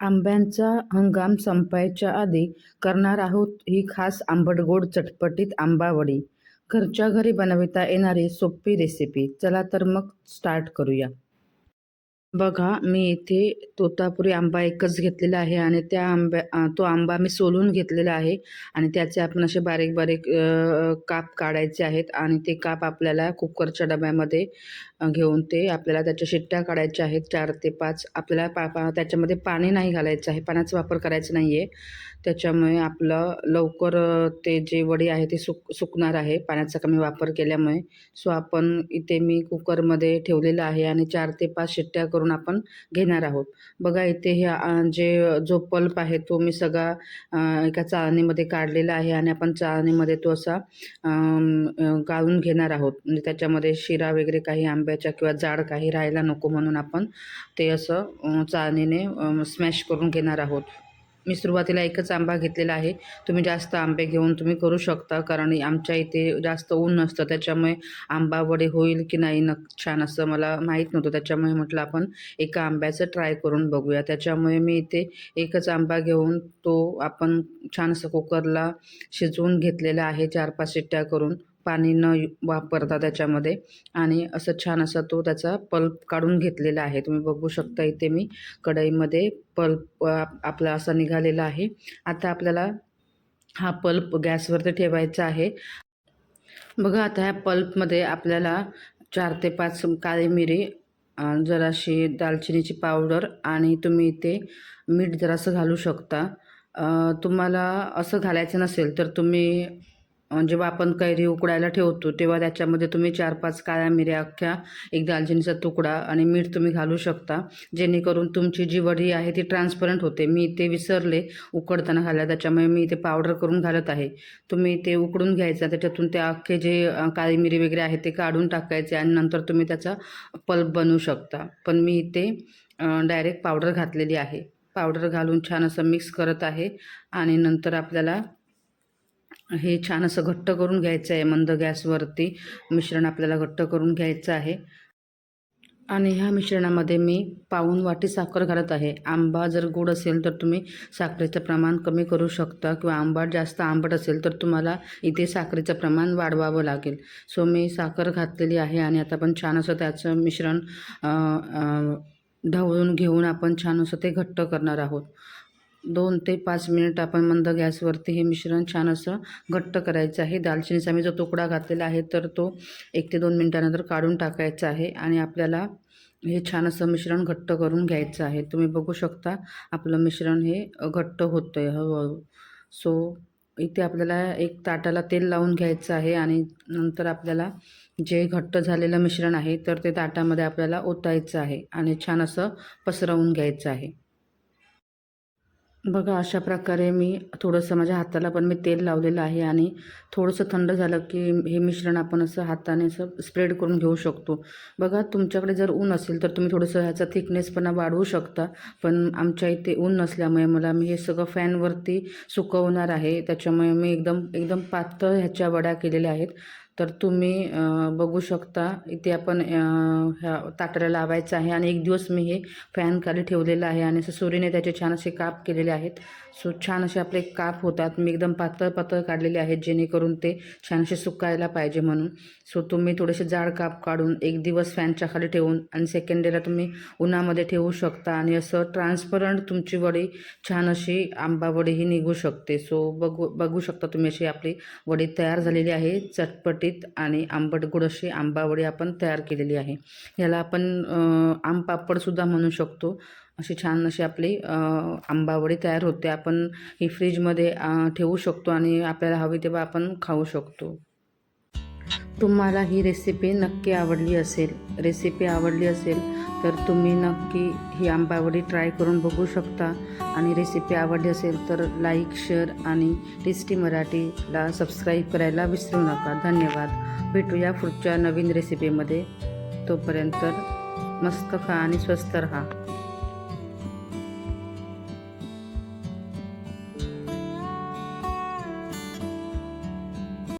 आंब्यांचा हंगाम संपायच्या आधी करणार आहोत ही खास आंबट-गोड चटपटीत आंबावडी. घरच्या घरी बनविता येणारी सोपी रेसिपी. चला तर मग स्टार्ट करूया. बघा मी इथे तोतापुरी आंबा एकच घेतलेला आहे आणि त्या आंब्या तो आंबा मी सोलून घेतलेला आहे आणि त्याचे आपण असे बारीक बारीक काप काढायचे आहेत आणि ते काप आपल्याला कुकरच्या डब्यामध्ये घेऊन ते आपल्याला त्याच्या शिट्ट्या काढायच्या आहेत. चार ते पाच आपल्याला पा पा त्याच्यामध्ये पाणी नाही घालायचं आहे पाण्याचा वापर करायचा नाही आहे त्याच्यामुळे आपलं लवकर ते जे वडी आहे ते सुक सुकणार आहे. पाण्याचा कमी वापर केल्यामुळे. सो आपण इथे मी कुकरमध्ये ठेवलेलं आहे आणि चार ते पाच शिट्ट्या करून आपण घेणार आहोत. बघा इथे हे जे जो पल्प आहे तो मी सगळा एका चाळणीमध्ये काढलेला आहे आणि आपण चाळणीमध्ये तो असा गाळून घेणार आहोत. म्हणजे त्याच्यामध्ये शिरा वगैरे काही आंब्याच्या किंवा जाड काही राहायला नको म्हणून आपण ते असं चाळणीने स्मॅश करून घेणार आहोत. मी सुरुवातीला एकच आंबा घेतलेला आहे. तुम्ही जास्त आंबे घेऊन तुम्ही करू शकता कारण आमच्या इथे जास्त ऊन नसतं त्याच्यामुळे आंबा वडे होईल की नाही न छान असं मला माहीत नव्हतं. त्याच्यामुळे म्हटलं आपण एका आंब्याचं ट्राय करून बघूया. त्याच्यामुळे मी इथे एकच आंबा घेऊन तो आपण छान असं कुकरला शिजवून घेतलेला आहे चार पाच शिट्ट्या करून. पाणी न वापरता त्याच्यामध्ये. आणि असं छान असा तो त्याचा पल्प काढून घेतलेला आहे. तुम्ही बघू शकता इथे मी कढईमध्ये पल्प आपला असा निघालेला आहे. आता आपल्याला हा पल्प गॅसवरती ठेवायचा आहे. बघा आता ह्या पल्पमध्ये आपल्याला चार ते पाच काळी मिरी जराशी दालचिनीची पावडर आणि तुम्ही इथे मीठ जरासं घालू शकता. तुम्हाला असं घालायचं नसेल तर तुम्ही म्हणजे जेव्हा आपण कैरी उकडायला ठेवतो तेव्हा त्याच्यामध्ये तुम्ही चार पाच काळ्या मिऱ्या अख्ख्या एक दालचिनीचा तुकडा आणि मीठ तुम्ही घालू शकता. जेणेकरून तुमची जी वडी आहे ती ट्रान्सपरंट होते. मी ते विसरले उकडताना घाला त्याच्यामुळे मी ते पावडर करून घालत आहे. तुम्ही ते उकडून घ्यायचं त्याच्यातून ते अख्खे जे काळी मिरी वगैरे आहे ते काढून टाकायचे आणि नंतर तुम्ही त्याचा पल्प बनवू शकता. पण मी ते डायरेक्ट पावडर घातलेली आहे. पावडर घालून छान असं मिक्स करत आहे आणि नंतर आपल्याला हे छान असं घट्ट करून घ्यायचं आहे मंद गॅसवरती. मिश्रण आपल्याला घट्ट करून घ्यायचं आहे. आणि ह्या मिश्रणामध्ये मी पाऊन वाटी साखर घालत आहे. आंबा जर गोड असेल तर तुम्ही साखरेचं प्रमाण कमी करू शकता किंवा आंबाट जास्त आंबट असेल तर तुम्हाला इथे साखरेचं प्रमाण वाढवावं लागेल. सो मी साखर घातलेली आहे आणि आता पण छान असं त्याचं मिश्रण ढवळून घेऊन आपण छान असं ते घट्ट करणार आहोत. दोन ते पाच मिनिट आपण मंद गॅसवरती हे मिश्रण छान असं घट्ट करायचं आहे. दालचिनीचा मी जो तुकडा घातलेला आहे तर तो एक ते दोन मिनटानंतर काढून टाकायचा आहे आणि आपल्याला हे छान असं मिश्रण घट्ट करून घ्यायचं आहे. तुम्ही बघू शकता आपलं मिश्रण हे घट्ट होतं आहे हळूहळू सो हो. इथे आपल्याला एक ताटाला तेल लावून घ्यायचं आहे आणि नंतर आपल्याला जे घट्ट झालेलं मिश्रण आहे तर ते ताटामध्ये आपल्याला ओतायचं आहे आणि छान असं पसरवून घ्यायचं आहे. बघा अशा प्रकारे मी थोडंसं माझ्या हाताला पण मी तेल लावलेलं आहे आणि थोडंसं थंड झालं की हे मिश्रण आपण असं हाताने असं स्प्रेड करून घेऊ शकतो. बघा तुमच्याकडे जर ऊन असेल तर तुम्ही थोडंसं ह्याचा थिकनेसपणा वाढवू शकता. पण आमच्या इथे ऊन नसल्यामुळे मला मी हे सगळं फॅनवरती सुकवणार आहे. त्याच्यामुळे मी एकदम एकदम पातळ ह्याच्या वड्या केलेल्या आहेत. तर तुम्ही बघू शकता इथे आपण ह्या ताटऱ्या लावायचं आहे आणि एक दिवस मी हे फॅनखाली ठेवलेलं आहे आणि असं सुरीने त्याचे छान असे काप केलेले आहेत. सो छान असे आपले काप होतात. मी एकदम पातळ पातळ काढलेले आहेत जेणेकरून ते छान असे सुकायला पाहिजे म्हणून. सो तुम्ही थोडेसे जाड काप काढून एक दिवस फॅनच्या खाली ठेवून आणि सेकंड डेला तुम्ही उन्हामध्ये ठेवू शकता आणि असं ट्रान्सपरंट तुमची वडी छान अशी आंबा वडी ही निघू शकते. सो बघू बघू शकता तुम्ही अशी आपली वडी तयार झालेली आहे. चटपटी चटपटीत आणि आंबट गुड अशी आंबावडी आपण तयार केलेली आहे. ह्याला आपण आमपापडसुद्धा म्हणू शकतो. अशी छान अशी आपली आंबावडी तयार होते. आपण ही फ्रीजमध्ये ठेवू शकतो आणि आपल्याला हवी तेव्हा आपण खाऊ शकतो. तुम्हाला ही रेसिपी नक्की आवडली असेल रेसिपी आवडली असेल तर तुम्ही नक्की ही आंबावडी ट्राय करून बघू शकता. आणि रेसिपी आवडली असेल तर लाईक शेअर आणि टेस्टी मराठीला सबस्क्राईब करायला विसरू नका. धन्यवाद. भेटूया पुढच्या नवीन रेसिपीमध्ये तोपर्यंत मस्त खा आणि स्वस्त रहा.